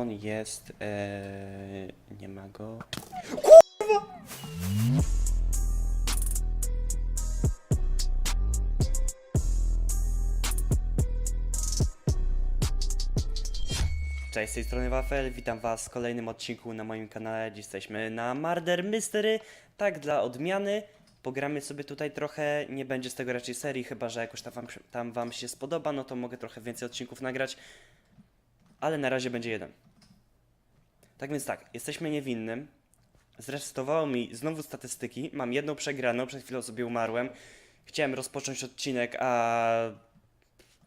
on jest. Eee, nie ma go. Cześć, z tej strony Wafel, witam was w kolejnym odcinku na moim kanale. Dziś jesteśmy na Murder Mystery. Tak, dla odmiany. Pogramy sobie tutaj trochę, nie będzie z tego raczej serii, chyba że jakoś tam wam, tam wam się spodoba, no to mogę trochę więcej odcinków nagrać. Ale na razie będzie jeden. Tak więc tak, jesteśmy niewinnym. Zresetowało mi znowu statystyki. Mam jedną przegraną, przed chwilą sobie umarłem. Chciałem rozpocząć odcinek, a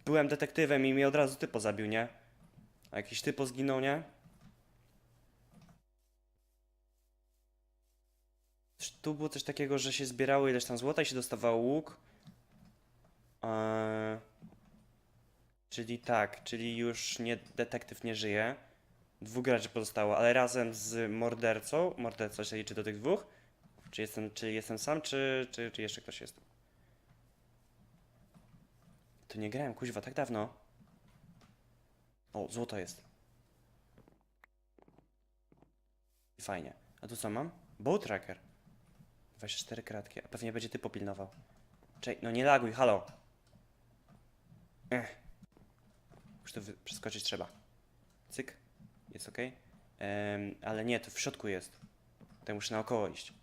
byłem detektywem i mnie od razu typo zabił, nie? A jakiś typo zginął, nie? Tu było coś takiego, że się zbierało ileś tam złota i się dostawało łuk. Eee, czyli tak, czyli już nie detektyw nie żyje. Dwóch graczy pozostało, ale razem z mordercą. Morderca się liczy do tych dwóch. Czy jestem, czy jestem sam, czy, czy, czy jeszcze ktoś jest? To nie grałem, kuźwa, tak dawno. O, złoto jest. Fajnie. A tu co mam? Bow tracker. 24 kratki. A pewnie będzie ty popilnował. Czekaj, no nie laguj, halo. Ech. Już to przeskoczyć trzeba. Cyk. Jest ok. ale nie, to w środku jest. To muszę naokoło iść.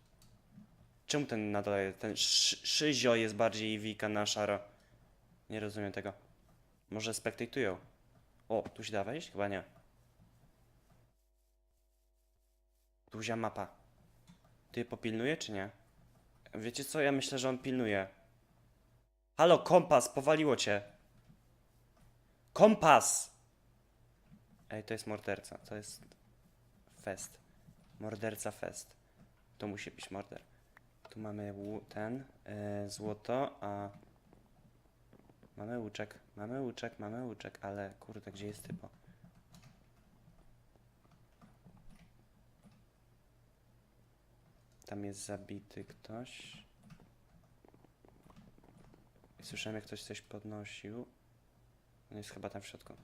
Czemu ten na dole, ten szy szyzio jest bardziej wika na szaro? Nie rozumiem tego. Może spektatują. O, tu się da wejść? Chyba nie. Tuzia mapa. Ty popilnuje czy nie? Wiecie co? Ja myślę, że on pilnuje. Halo, kompas, powaliło cię. Kompas! Ej, to jest morderca. To jest fest. Morderca fest. To musi być morder. Tu mamy ten, e, złoto, a Mamy łuczek, mamy łuczek, mamy łuczek, ale kurde, gdzie jest typo? Tam jest zabity ktoś. Słyszałem, jak ktoś coś podnosił. On jest chyba tam w środku.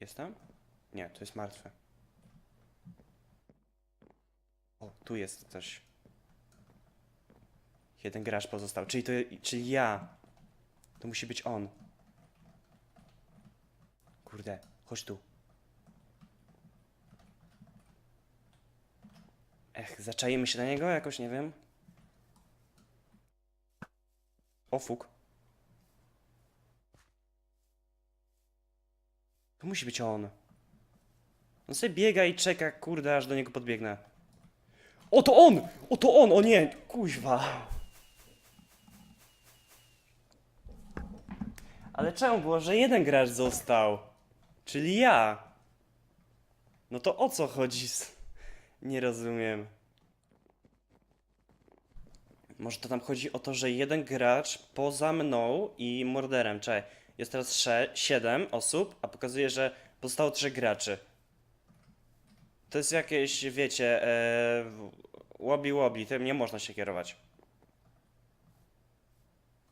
Jest tam? Nie, to jest martwe. O, tu jest coś. Jeden gracz pozostał. Czyli to, czyli ja. To musi być on. Kurde, chodź tu. Ech, zaczajemy się na niego jakoś, nie wiem. O, fuk. To musi być on. On sobie biega i czeka, kurde, aż do niego podbiegnę. O, to on! O, to on! O nie! Kuźwa! Ale czemu było, że jeden gracz został? Czyli ja. No to o co chodzi? Nie rozumiem. Może to tam chodzi o to, że jeden gracz poza mną i morderem, czekaj, jest teraz sze- 7 osób, a pokazuje, że pozostało 3 graczy. To jest jakieś, wiecie, e, łobi łobi, tym nie można się kierować.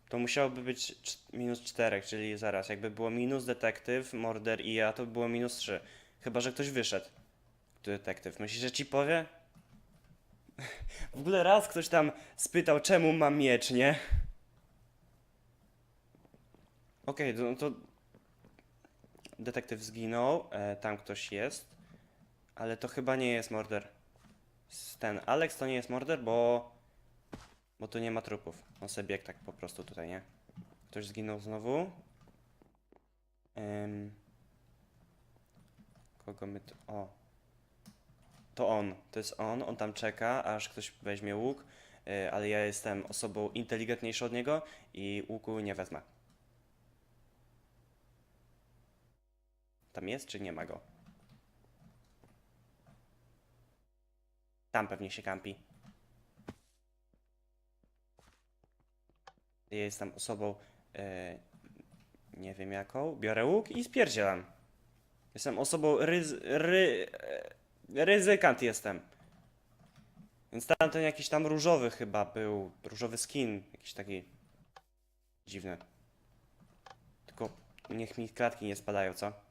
To musiałoby być minus 4, czyli zaraz, jakby było minus detektyw, morder i ja, to by było minus 3. Chyba, że ktoś wyszedł. Detektyw. Myślisz, że ci powie? W ogóle raz ktoś tam spytał, czemu mam miecz, nie? Okej, no to... Detektyw zginął, e, tam ktoś jest. Ale to chyba nie jest morder. Ten Alex to nie jest morder, bo... Bo tu nie ma trupów. On sobie biegł tak po prostu tutaj, nie? Ktoś zginął znowu. Kogo my tu... O. To on. To jest on. On tam czeka, aż ktoś weźmie łuk. y, ale ja jestem osobą inteligentniejszą od niego i łuku nie wezmę. Tam jest, czy nie ma go? Tam pewnie się kampi. Ja jestem osobą e, nie wiem jaką. Biorę łuk i spierdzielam. Jestem osobą ryz, ry, e, ryzykant jestem. Więc tamten jakiś tam różowy chyba był. Różowy skin. Jakiś taki dziwny. Tylko niech mi klatki nie spadają, co?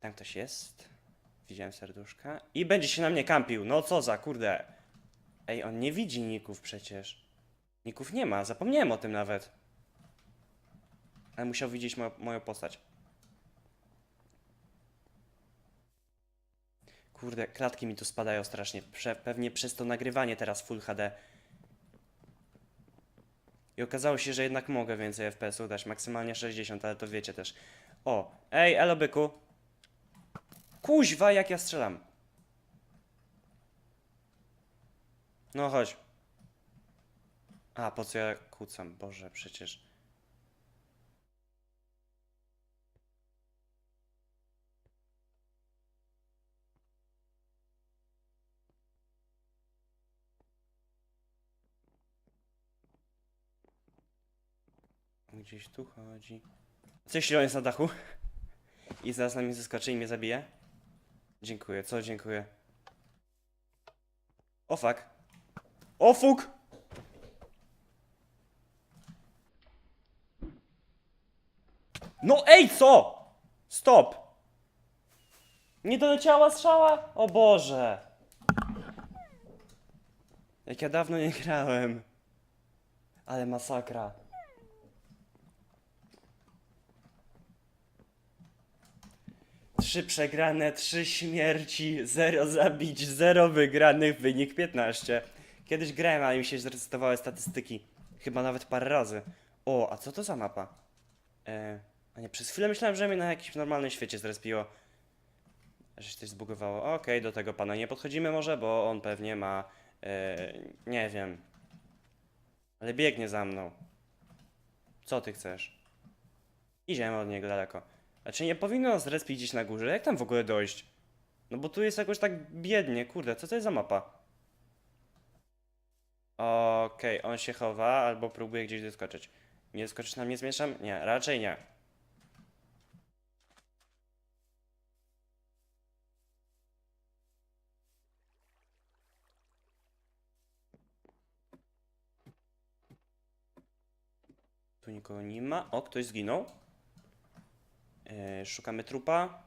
Tam ktoś jest. Widziałem serduszka. I będzie się na mnie kampił. No co za, kurde. Ej, on nie widzi ników przecież. Ników nie ma, zapomniałem o tym nawet. Ale musiał widzieć mo moją postać. Kurde, klatki mi tu spadają strasznie. Prze pewnie przez to nagrywanie teraz Full HD. I okazało się, że jednak mogę więcej FPS-ów dać, maksymalnie 60, ale to wiecie też. O, ej, elo byku. Kuźwa, jak ja strzelam. No chodź. A, po co ja kłócam? Boże, przecież. Gdzieś tu chodzi. Co jeśli on jest na dachu? I zaraz na mnie zeskoczy i mnie zabije? Dziękuję, co dziękuję? O fuck. O fuck! No ej, co? Stop! Nie doleciała strzała? O Boże! Jak ja dawno nie grałem. Ale masakra. Trzy przegrane, trzy śmierci, zero zabić, zero wygranych, wynik 15. Kiedyś grałem, ale mi się zresetowały statystyki. Chyba nawet parę razy. O, a co to za mapa? E, a nie, przez chwilę myślałem, że mnie na jakimś normalnym świecie zrespiło. Że się coś zbugowało. Okej, do tego pana nie podchodzimy może, bo on pewnie ma... E, nie wiem. Ale biegnie za mną. Co ty chcesz? Idziemy od niego daleko. Znaczy nie powinno zrespić gdzieś na górze. Jak tam w ogóle dojść? No bo tu jest jakoś tak biednie, kurde, co to jest za mapa? Okej, on się chowa albo próbuje gdzieś doskoczyć. Nie doskoczyć na mnie zmieszam? Nie, raczej nie. Tu nikogo nie ma. O, ktoś zginął. E, szukamy trupa.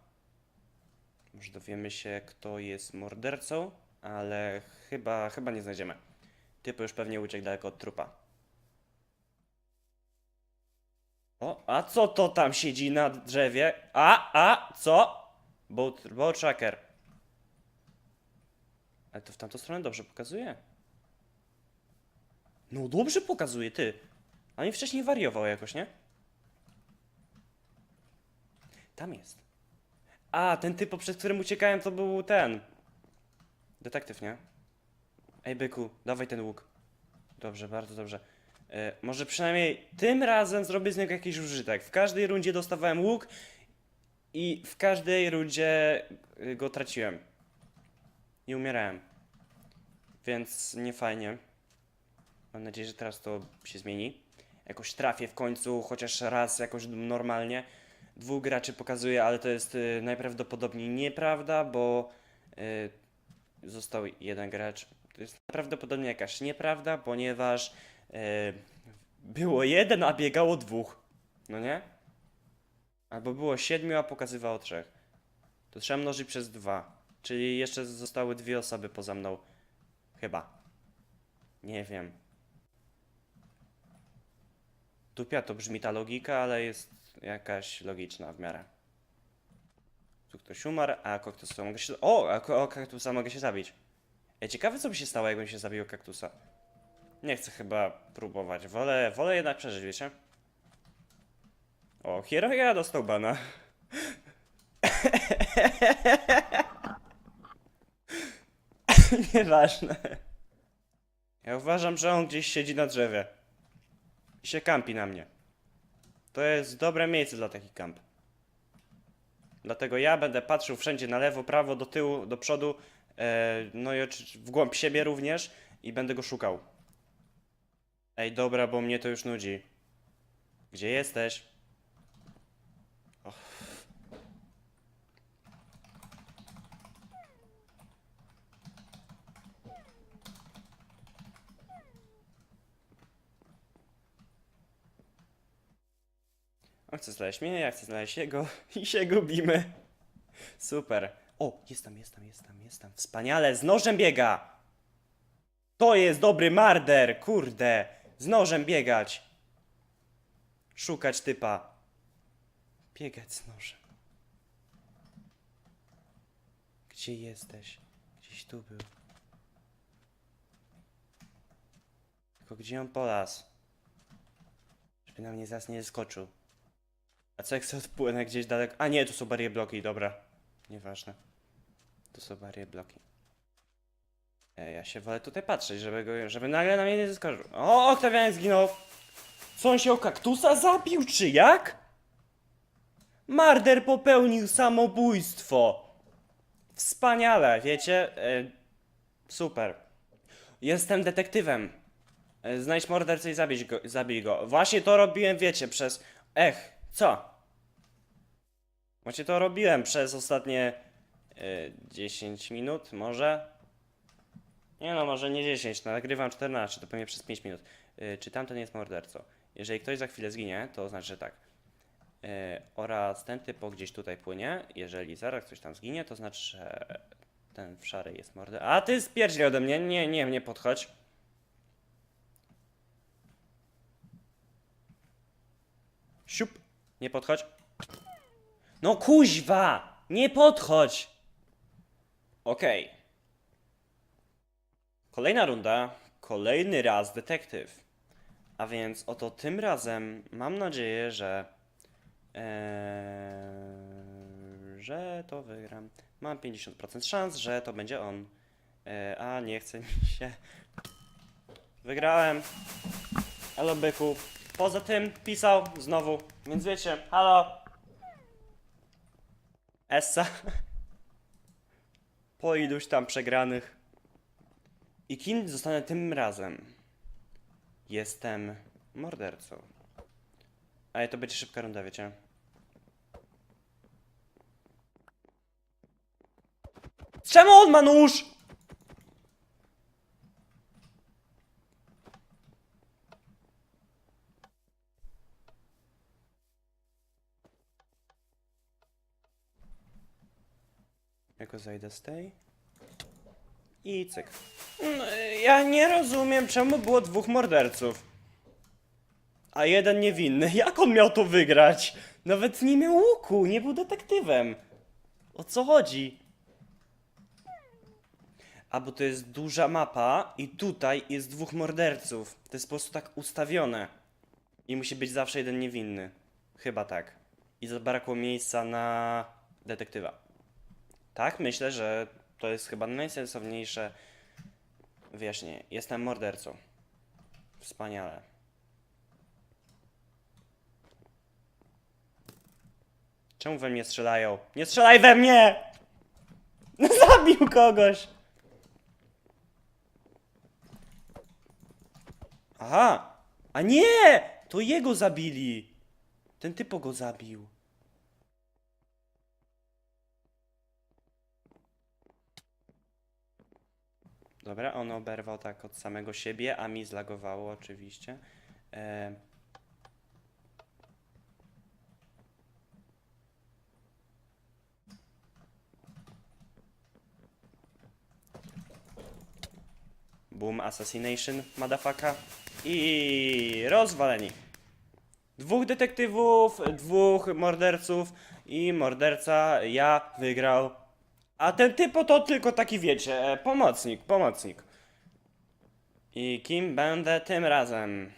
Może dowiemy się, kto jest mordercą, ale chyba, chyba nie znajdziemy. Typ już pewnie uciekł daleko od trupa. O, a co to tam siedzi na drzewie? A, a, co? Boat tracker. Ale to w tamtą stronę dobrze pokazuje. No dobrze pokazuje, ty. A mi wcześniej wariował jakoś, nie? Tam jest. A, ten typ, przed którym uciekałem, to był ten. Detektyw, nie? Ej, byku, dawaj ten łuk. Dobrze, bardzo dobrze. E, może przynajmniej tym razem zrobię z niego jakiś użytek. W każdej rundzie dostawałem łuk i w każdej rundzie y, go traciłem. I umierałem. Więc nie fajnie. Mam nadzieję, że teraz to się zmieni. Jakoś trafię w końcu, chociaż raz jakoś normalnie dwóch graczy pokazuje, ale to jest y, najprawdopodobniej nieprawda, bo y, został jeden gracz. To jest prawdopodobnie jakaś nieprawda, ponieważ y, było jeden, a biegało dwóch. No nie? Albo było siedmiu, a pokazywało trzech. To trzeba mnożyć przez dwa. Czyli jeszcze zostały dwie osoby poza mną. Chyba. Nie wiem. Tupia to brzmi ta logika, ale jest jakaś logiczna w miarę. Tu ktoś umarł, a kaktusa mogę się... O! A kaktusa mogę się zabić. Ej, ciekawe co by się stało, jakbym się zabił kaktusa. Nie chcę chyba próbować. Wolę, wolę jednak przeżyć, wiecie? O, Hiroya dostał bana. Nieważne. Ja uważam, że on gdzieś siedzi na drzewie. I się kampi na mnie. To jest dobre miejsce dla takich kamp. Dlatego ja będę patrzył wszędzie na lewo, prawo, do tyłu, do przodu, e, no i w głąb siebie również i będę go szukał. Ej, dobra, bo mnie to już nudzi. Gdzie jesteś? On chce znaleźć mnie, ja chcę znaleźć jego i się gubimy. Super. O, jest tam, jest tam, jest tam, jest tam. Wspaniale, z nożem biega! To jest dobry marder, kurde. Z nożem biegać. Szukać typa. Biegać z nożem. Gdzie jesteś? Gdzieś tu był. Tylko gdzie on polas? Żeby na mnie zaraz nie skoczył. Co jak sobie odpłynę gdzieś daleko? A nie, tu są barie bloki, dobra. Nieważne. Tu są barie bloki. E, ja się wolę tutaj patrzeć, żeby, go, żeby nagle na mnie nie zeskoczył. O, Oktawian zginął! Co on się o kaktusa zabił, czy jak? Marder popełnił samobójstwo! Wspaniale, wiecie? E, super. Jestem detektywem. E, Znajdź mordercę i zabić go, zabij go. Właśnie to robiłem, wiecie, przez... Ech, co? Właśnie to robiłem przez ostatnie e, 10 minut, może? Nie no, może nie 10, no, nagrywam 14, to pewnie przez 5 minut. E, czy tamten jest mordercą? Jeżeli ktoś za chwilę zginie, to znaczy, że tak. E, oraz ten typo gdzieś tutaj płynie. Jeżeli zaraz ktoś tam zginie, to znaczy, że ten w szarej jest mordercą. A ty spierdziel ode mnie, nie, nie, nie podchodź. Siup, nie podchodź. No kuźwa, nie podchodź. Okej. Kolejna runda, kolejny raz detektyw. A więc oto tym razem mam nadzieję, że Eee, że to wygram. Mam 50% szans, że to będzie on. Eee, a nie chce mi się. Wygrałem. Halo byku. Poza tym pisał znowu, więc wiecie, halo. Essa. Po iluś tam przegranych. I kim zostanę tym razem? Jestem mordercą. Ale to będzie szybka runda, wiecie. Czemu on ma nóż? Jako zajdę z tej. I cyk. No, Ja nie rozumiem, czemu było dwóch morderców. A jeden niewinny. Jak on miał to wygrać? Nawet nie miał łuku, nie był detektywem. O co chodzi? A bo to jest duża mapa i tutaj jest dwóch morderców. To jest po prostu tak ustawione. I musi być zawsze jeden niewinny. Chyba tak. I zabrakło miejsca na detektywa. Tak, myślę, że to jest chyba najsensowniejsze wyjaśnienie. Jestem mordercą. Wspaniale. Czemu we mnie strzelają? Nie strzelaj we mnie! Zabił kogoś! Aha! A nie! To jego zabili! Ten typo go zabił. Dobra, on oberwał tak od samego siebie, a mi zlagowało oczywiście. E... Boom, assassination, motherfucker. I rozwaleni. Dwóch detektywów, dwóch morderców i morderca, ja wygrał. A ten typo to tylko taki wiecie, e, pomocnik, pomocnik. I kim będę tym razem?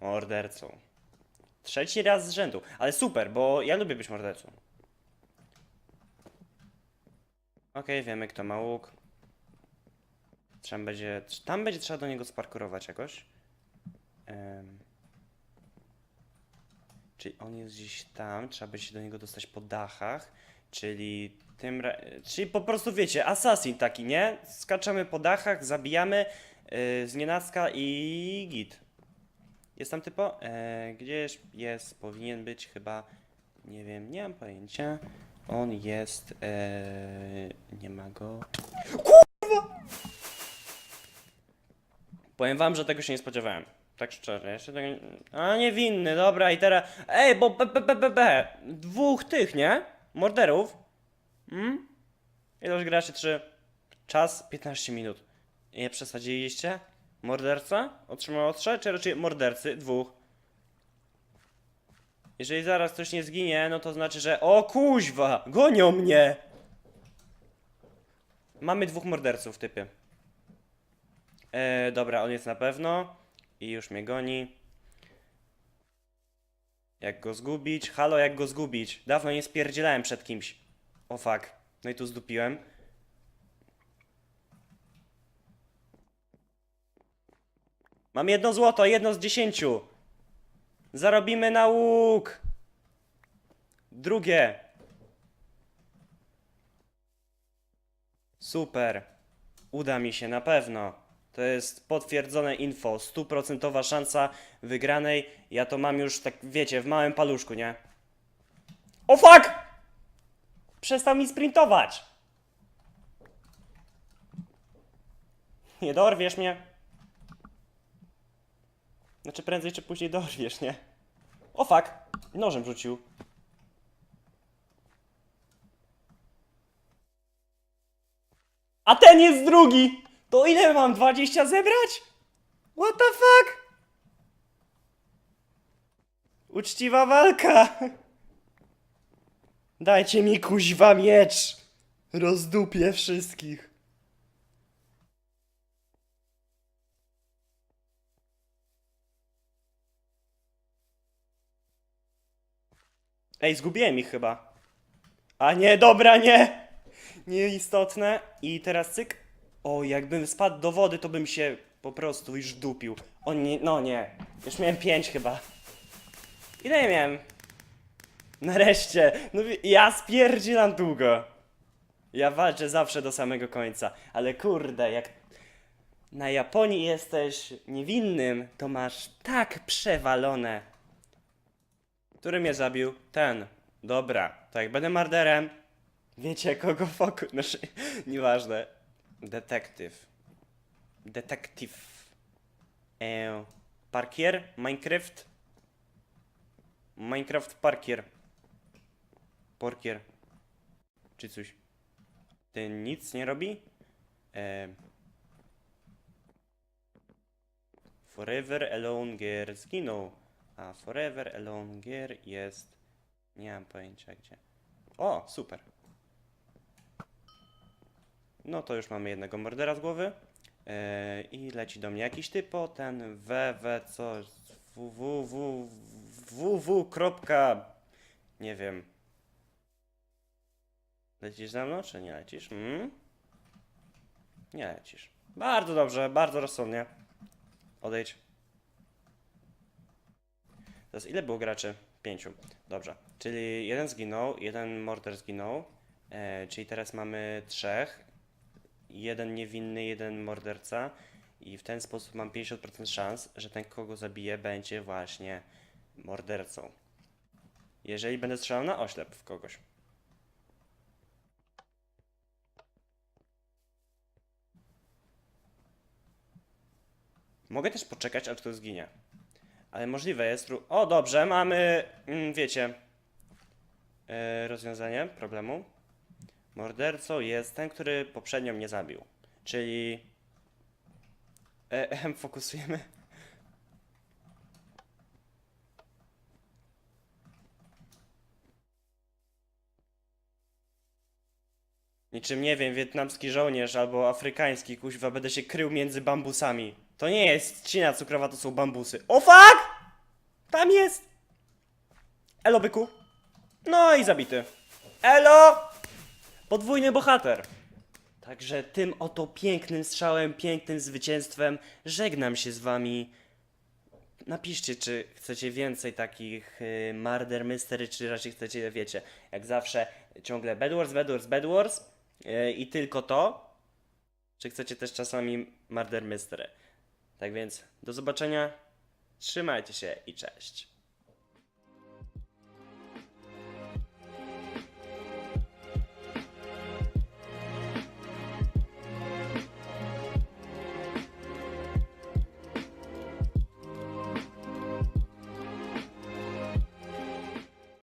Mordercą. Trzeci raz z rzędu. Ale super, bo ja lubię być mordercą. Okej, wiemy kto ma łuk. Trzeba będzie, tam będzie trzeba do niego sparkurować jakoś. Czyli on jest gdzieś tam, trzeba będzie się do niego dostać po dachach, czyli tym, czyli po prostu wiecie, assassin taki, nie? Skaczemy po dachach, zabijamy yy, z nienacka i git. Jest tam typo? E, gdzieś jest, powinien być chyba, nie wiem, nie mam pojęcia. On jest, e, nie ma go. Powiem wam, że tego się nie spodziewałem. Tak szczerze, jeszcze tego nie... A, niewinny, dobra, i teraz... Ej, bo be, be, be, be, be. Dwóch tych, nie? Morderów. Hmm? Ilość graczy 3. Czas 15 minut. Nie przesadziliście? Morderca? Otrzymał ostrze, czy raczej mordercy? Dwóch. Jeżeli zaraz ktoś nie zginie, no to znaczy, że... O kuźwa! Gonią mnie! Mamy dwóch morderców, typy. E, dobra, on jest na pewno. I już mnie goni. Jak go zgubić? Halo, jak go zgubić? Dawno nie spierdzielałem przed kimś. O fuck. No i tu zdupiłem. Mam jedno złoto, jedno z dziesięciu. Zarobimy na łuk. Drugie. Super. Uda mi się na pewno. To jest potwierdzone info. Stuprocentowa szansa wygranej. Ja to mam już tak, wiecie, w małym paluszku, nie? O fuck! Przestał mi sprintować! Nie dorwiesz mnie. Znaczy prędzej czy później dorwiesz, nie? O fuck! Nożem rzucił. A ten jest drugi! To ile mam 20 zebrać? What the fuck? Uczciwa walka! Dajcie mi kuźwa miecz! Rozdupię wszystkich. Ej, zgubiłem ich chyba. A nie, dobra, nie! Nieistotne. I teraz cyk. O, jakbym spadł do wody, to bym się po prostu już wdupił. O nie, no nie. Już miałem pięć chyba. Ile miałem? Nareszcie. No ja spierdzielam długo. Ja walczę zawsze do samego końca. Ale kurde, jak na Japonii jesteś niewinnym, to masz tak przewalone. Który mnie zabił? Ten. Dobra, to jak będę marderem, wiecie kogo fokus... Znaczy, nieważne. Detektyw. Detektyw. Eee, parkier? Minecraft? Minecraft parkier. Porkier. Czy coś. Ten nic nie robi? Eee, Forever Alone Gear zginął. A Forever Alone Gear jest... Nie mam pojęcia gdzie. O, super. No to już mamy jednego mordera z głowy. Yy, I leci do mnie jakiś typo, ten ww coś www www nie wiem. Lecisz za mną, czy nie lecisz? Mm? Nie lecisz. Bardzo dobrze, bardzo rozsądnie. Odejdź. Teraz ile było graczy? Pięciu. Dobrze. Czyli jeden zginął, jeden morder zginął. E, czyli teraz mamy trzech. Jeden niewinny, jeden morderca. I w ten sposób mam 50% szans, że ten, kogo zabiję, będzie właśnie mordercą. Jeżeli będę strzelał na oślep w kogoś. Mogę też poczekać, aż to zginie. Ale możliwe jest. O, dobrze, mamy, mm, wiecie, e, rozwiązanie problemu. Mordercą jest ten, który poprzednio mnie zabił. Czyli. E, em, fokusujemy. Niczym nie wiem, wietnamski żołnierz albo afrykański kuźwa, będę się krył między bambusami. To nie jest trzcina cukrowa, to są bambusy. O fuck! Tam jest! Elo byku. No i zabity. Elo! Podwójny bohater. Także tym oto pięknym strzałem, pięknym zwycięstwem żegnam się z wami. Napiszcie, czy chcecie więcej takich y, Murder Mystery, czy raczej chcecie, wiecie, jak zawsze ciągle Bed Wars, Bed Wars, y, i tylko to, czy chcecie też czasami Murder Mystery. Tak więc do zobaczenia, trzymajcie się i cześć.